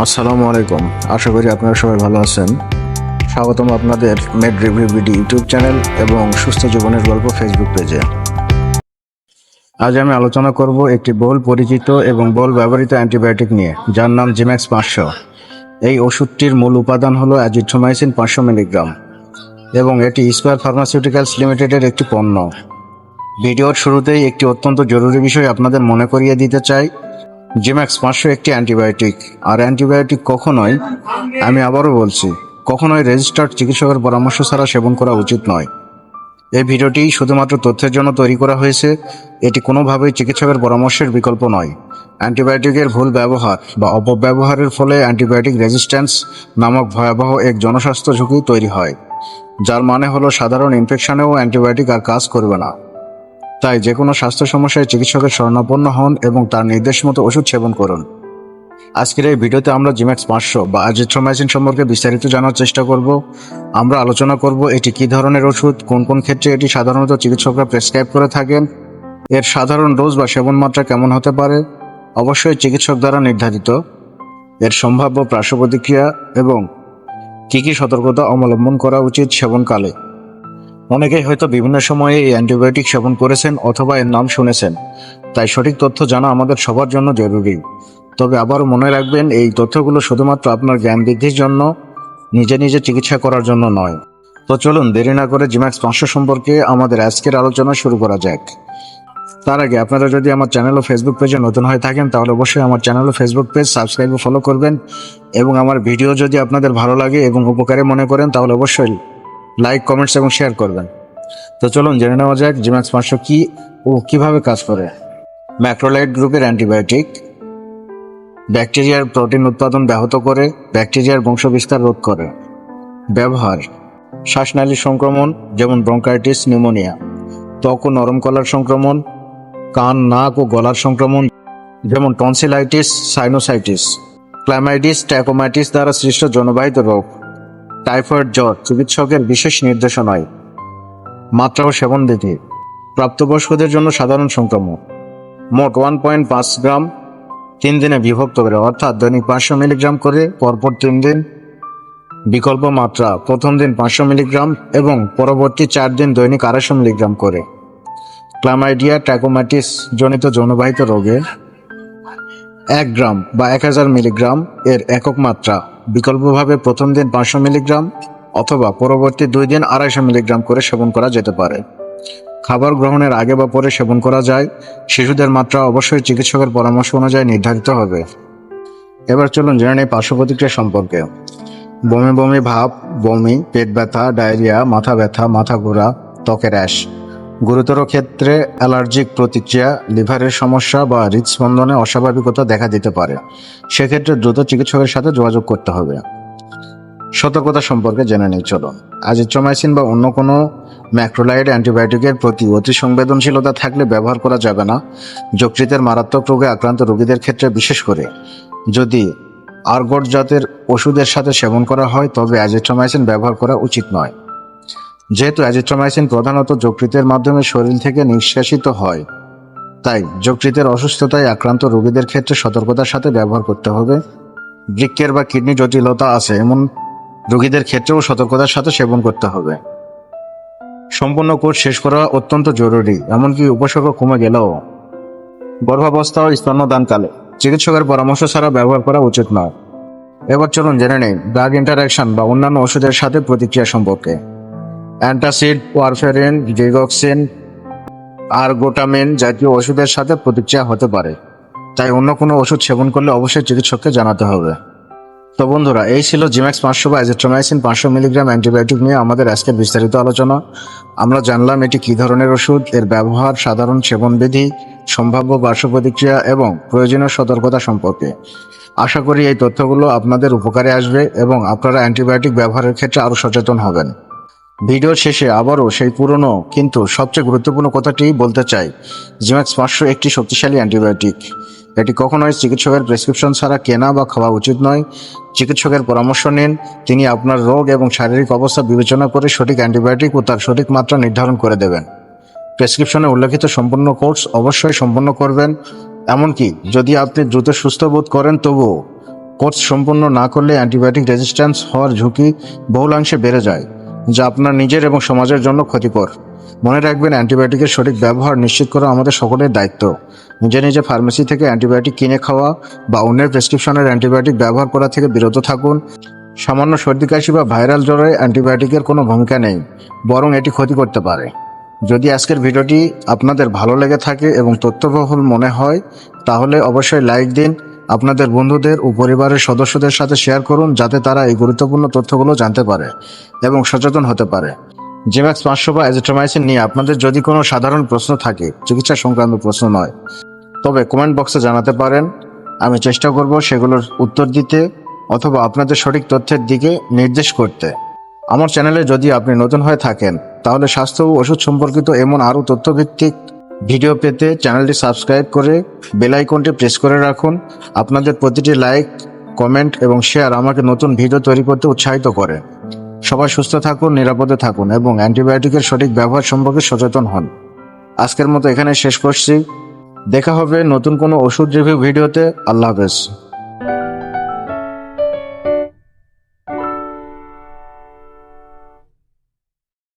আসসালামু আলাইকুম। আশা করি আপনারা সবাই ভালো আছেন। স্বাগতম আপনাদের med review BD YouTube channel এবং সুস্থ জীবনের গল্প ফেসবুক পেজে। আজ আমি আলোচনা করব একটি বহুল পরিচিত এবং বহুল ব্যবহৃত অ্যান্টিবায়োটিক নিয়ে, যার নাম জিম্যাক্স পাঁচশো। এই ওষুধটির মূল উপাদান হলো অ্যাজিথ্রোমাইসিন পাঁচশো মিলিগ্রাম এবং এটি স্কোয়ার ফার্মাসিউটিক্যালস লিমিটেডের একটি পণ্য। ভিডিওর শুরুতেই একটি অত্যন্ত জরুরি বিষয় আপনাদের মনে করিয়ে দিতে চাই। জিম্যাক্স পাঁচশো একটি অ্যান্টিবায়োটিক। আর অ্যান্টিবায়োটিক কখনোই, আমি আবারও বলছি, কখনোই রেজিস্টার্ড চিকিৎসকের পরামর্শ ছাড়া সেবন করা উচিত নয়। এই ভিডিওটি শুধুমাত্র তথ্যের জন্য তৈরি করা হয়েছে, এটি কোনোভাবেই চিকিৎসকের পরামর্শের বিকল্প নয়। অ্যান্টিবায়োটিকের ভুল ব্যবহার বা অপব্যবহারের ফলে অ্যান্টিবায়োটিক রেজিস্ট্যান্স নামক ভয়াবহ এক জনস্বাস্থ্য ঝুঁকি তৈরি হয়, যার মানে হলো সাধারণ ইনফেকশনেও অ্যান্টিবায়োটিক আর কাজ করবে না। তাই যে কোনো স্বাস্থ্য সমস্যায় চিকিৎসকের শরণাপন্ন হন এবং তার নির্দেশ মতো ওষুধ সেবন করুন। আজকের এই ভিডিওতে আমরা জিম্যাক্স পাঁচশো বা আজিথ্রোমাইসিন সম্পর্কে বিস্তারিত জানার চেষ্টা করব। আমরা আলোচনা করব এটি কী ধরনের ওষুধ, কোন কোন ক্ষেত্রে এটি সাধারণত চিকিৎসকরা প্রেসক্রাইব করে থাকেন, এর সাধারণ ডোজ বা সেবন মাত্রা কেমন হতে পারে, অবশ্যই চিকিৎসক দ্বারা নির্ধারিত, এর সম্ভাব্য পার্শ্ব প্রতিক্রিয়া এবং কী কী সতর্কতা অবলম্বন করা উচিত সেবনকালে। অনেকেই হয়তো বিভিন্ন সময়ে এই অ্যান্টিবায়োটিক সেবন করেছেন অথবা এর নাম শুনেছেন। তাই সঠিক তথ্য জানা আমাদের সবার জন্য জরুরি। তবে আবারও মনে রাখবেন, এই তথ্যগুলো শুধুমাত্র আপনার জ্ঞান বৃদ্ধির জন্য, নিজে নিজে চিকিৎসা করার জন্য নয়। তো চলুন, দেরি না করে জিম্যাক্স পাঁচশো সম্পর্কে আমাদের আজকের আলোচনা শুরু করা যাক। তার আগে আপনারা যদি আমার চ্যানেল ও ফেসবুক পেজে নতুন হয়ে থাকেন, তাহলে অবশ্যই আমার চ্যানেল ও ফেসবুক পেজ সাবস্ক্রাইব ও ফলো করবেন। এবং আমার ভিডিও যদি আপনাদের ভালো লাগে এবং উপকারে মনে করেন, তাহলে অবশ্যই লাইক কমেন্টস এবং শেয়ার করবেন। তো চলুন, জেনে নেওয়া যাক জিম্যাক্স পাঁচশো কি ও কীভাবে কাজ করে। ম্যাক্রোলাইট গ্রুপের অ্যান্টিবায়োটিক ব্যাকটেরিয়ার প্রোটিন উৎপাদন ব্যাহত করে ব্যাকটেরিয়ার বংশবিস্তার রোধ করে। ব্যবহার। শ্বাসনালীর সংক্রমণ, যেমন ব্রঙ্কাইটিস নিউমোনিয়া ত্বক ও নরম কলার সংক্রমণ। কান, নাক ও গলার সংক্রমণ, যেমন টনসিলাইটিস সাইনোসাইটিস ক্লাইমাইটিস ট্যাকোমাইটিস দ্বারা সৃষ্ট জনবাহিত রোগ। টাইফয়েড জ্বর চিকিৎসকের বিশেষ নির্দেশনায়। মাত্রা ও সেবন বিধি প্রাপ্তবয়স্কদের জন্য সাধারণ সংক্রমণ। মোট ওয়ান পয়েন্ট পাঁচ গ্রাম তিন দিনে বিভক্ত করে, অর্থাৎ দৈনিক পাঁচশো মিলিগ্রাম করে পরপর তিন দিন। বিকল্প মাত্রা, প্রথম দিন পাঁচশো মিলিগ্রাম এবং পরবর্তী চার দিন দৈনিক আড়াইশো মিলিগ্রাম করে। ক্লামাইডিয়া ট্যাকোমাটিস জনিত যৌনবাহিত রোগে এক গ্রাম বা এক হাজার মিলিগ্রাম এর একক মাত্রা। বিকল্পভাবে প্রথম দিন পাঁচশো মিলিগ্রাম অথবা পরবর্তী দুই দিন আড়াইশো মিলিগ্রাম করে সেবন করা যেতে পারে। খাবার গ্রহণের আগে বা পরে সেবন করা যায়। শিশুদের মাত্রা অবশ্যই চিকিৎসকের পরামর্শ অনুযায়ী নির্ধারিত হবে। এবার চলুন জেনে নেই পার্শ্ব প্রতিক্রিয়া সম্পর্কে। বমি বমি ভাব, বমি, পেট ব্যথা, ডায়রিয়া, মাথা ব্যথা, মাথা ঘোরা ত্বকের অ্যাশ গুরুতর ক্ষেত্রে অ্যালার্জিক প্রতিক্রিয়া, লিভারের সমস্যা বা হৃদস্পন্দনে অস্বাভাবিকতা দেখা দিতে পারে। সেক্ষেত্রে দ্রুত চিকিৎসকের সাথে যোগাযোগ করতে হবে। সতর্কতা সম্পর্কে জেনে নেই, চলুন। আজিথ্রোমাইসিন বা অন্য কোনো ম্যাক্রোলাইড অ্যান্টিবায়োটিকের প্রতি অতি সংবেদনশীলতা থাকলে ব্যবহার করা যাবে না। যকৃতের মারাত্মক রোগে আক্রান্ত রোগীদের ক্ষেত্রে বিশেষ করে। যদি আর্গট জাতের ওষুধের সাথে সেবন করা হয়, তবে অ্যাজিথ্রোমাইসিন ব্যবহার করা উচিত নয়। যেহেতু অ্যাজিথ্রোমাইসিন প্রধানত যকৃতের মাধ্যমে শরীর থেকে নিঃশ্বাসিত হয়, তাই যকৃতের অসুস্থতায় আক্রান্ত রোগীদের ক্ষেত্রে সতর্কতার সাথে ব্যবহার করতে হবে। বৃক্কের বা কিডনি জটিলতা আছে, এমন রোগীদের ক্ষেত্রেও সতর্কতার সাথে সেবন করতে হবে। সম্পূর্ণ কোর্স শেষ করা অত্যন্ত জরুরি, এমনকি উপসর্গ কমে গেলেও। গর্ভাবস্থা ও স্তন্যদানকালে চিকিৎসকের পরামর্শ ছাড়া ব্যবহার করা উচিত নয়। এবার চলুন জেনে নেই ড্রাগ ইন্টারাকশন বা অন্যান্য ওষুধের সাথে প্রতিক্রিয়া সম্পর্কে। অ্যান্টাসিড, ওয়ারফেরিন ডিগক্সিন আর গোটামিন জাতীয় ওষুধের সাথে প্রতিক্রিয়া হতে পারে। তাই অন্য কোনো ওষুধ সেবন করলে অবশ্যই চিকিৎসককে জানাতে হবে। তো বন্ধুরা, এই ছিল জিম্যাক্স পাঁচশো বা এজিট্রোমাইসিন পাঁচশো মিলিগ্রাম অ্যান্টিবায়োটিক নিয়ে আমাদের আজকের বিস্তারিত আলোচনা। আমরা জানলাম এটি কী ধরনের ওষুধ, এর ব্যবহার, সাধারণ সেবনবিধি, সম্ভাব্য পার্শ্ব প্রতিক্রিয়া এবং প্রয়োজনীয় সতর্কতা সম্পর্কে। আশা করি এই তথ্যগুলো আপনাদের উপকারে আসবে এবং আপনারা অ্যান্টিবায়োটিক ব্যবহারের ক্ষেত্রে আরও সচেতন হবেন। ভিডিওর শেষে আবারও সেই পুরনো কিন্তু সবচেয়ে গুরুত্বপূর্ণ কথাটি বলতে চাই। জিম্যাক্স পাঁচশো একটি শক্তিশালী অ্যান্টিবায়োটিক। এটি কখনোই চিকিৎসকের প্রেসক্রিপশন ছাড়া কেনা বা খাওয়া উচিত নয়। চিকিৎসকের পরামর্শ নিন, তিনি আপনার রোগ এবং শারীরিক অবস্থা বিবেচনা করে সঠিক অ্যান্টিবায়োটিক ও তার সঠিক মাত্রা নির্ধারণ করে দেবেন। প্রেসক্রিপশনে উল্লেখিত সম্পূর্ণ কোর্স অবশ্যই সম্পন্ন করবেন। এমনকি যদি আপনি দ্রুত সুস্থ বোধ করেন, তবুও কোর্স সম্পূর্ণ না করলে অ্যান্টিবায়োটিক রেজিস্ট্যান্স হওয়ার ঝুঁকি বহুলাংশে বেড়ে যায়। যা আপনার নিজের এবং সমাজের জন্য ক্ষতিকর। মনে রাখবেন, অ্যান্টিবায়োটিকের সঠিক ব্যবহার নিশ্চিত করা আমাদের সকলের দায়িত্ব। নিজে নিজে ফার্মেসি থেকে অ্যান্টিবায়োটিক কিনে খাওয়া বা অন্যের প্রেসক্রিপশনের অ্যান্টিবায়োটিক ব্যবহার করা থেকে বিরত থাকুন। সামান্য সর্দি, কাশি বা ভাইরাল জ্বরে অ্যান্টিবায়োটিকের কোনো ভূমিকা নেই, বরং এটি ক্ষতি করতে পারে। যদি আজকের ভিডিওটি আপনাদের ভালো লেগে থাকে এবং তথ্যবহুল মনে হয়, তাহলে অবশ্যই লাইক দিন আপনাদের বন্ধুদের ও পরিবারের সদস্যদের সাথে শেয়ার করুন যাতে তারা এই গুরুত্বপূর্ণ তথ্যগুলো জানতে পারে এবং সচেতন হতে পারে। জিম্যাক্স পাঁচশো বা এজিট্রোমাইসিন নিয়ে আপনাদের যদি কোনো সাধারণ প্রশ্ন থাকে, চিকিৎসা সংক্রান্ত প্রশ্ন নয়, তবে কমেন্ট বক্সে জানাতে পারেন। আমি চেষ্টা করব সেগুলোর উত্তর দিতে অথবা আপনাদের সঠিক তথ্যের দিকে নির্দেশ করতে। আমার চ্যানেলে যদি আপনি নতুন হয়ে থাকেন, তাহলে স্বাস্থ্য ও ওষুধ সম্পর্কিত এমন আরও তথ্যভিত্তিক ভিডিও পেতে চ্যানেলটি সাবস্ক্রাইব করে বেল আইকনটি প্রেস করে রাখুন। আপনাদের প্রতিটি লাইক, কমেন্ট এবং শেয়ার আমাকে নতুন ভিডিও তৈরি করতে উৎসাহিত করে। সবাই সুস্থ থাকুন, নিরাপদে থাকুন এবং অ্যান্টিবায়োটিকের সঠিক ব্যবহার সম্পর্কে সচেতন হন। আজকের মতো এখানে শেষ করছি। দেখা হবে নতুন কোনো ওষুধ রিভিউ ভিডিওতে। আল্লাহ হাফেজ।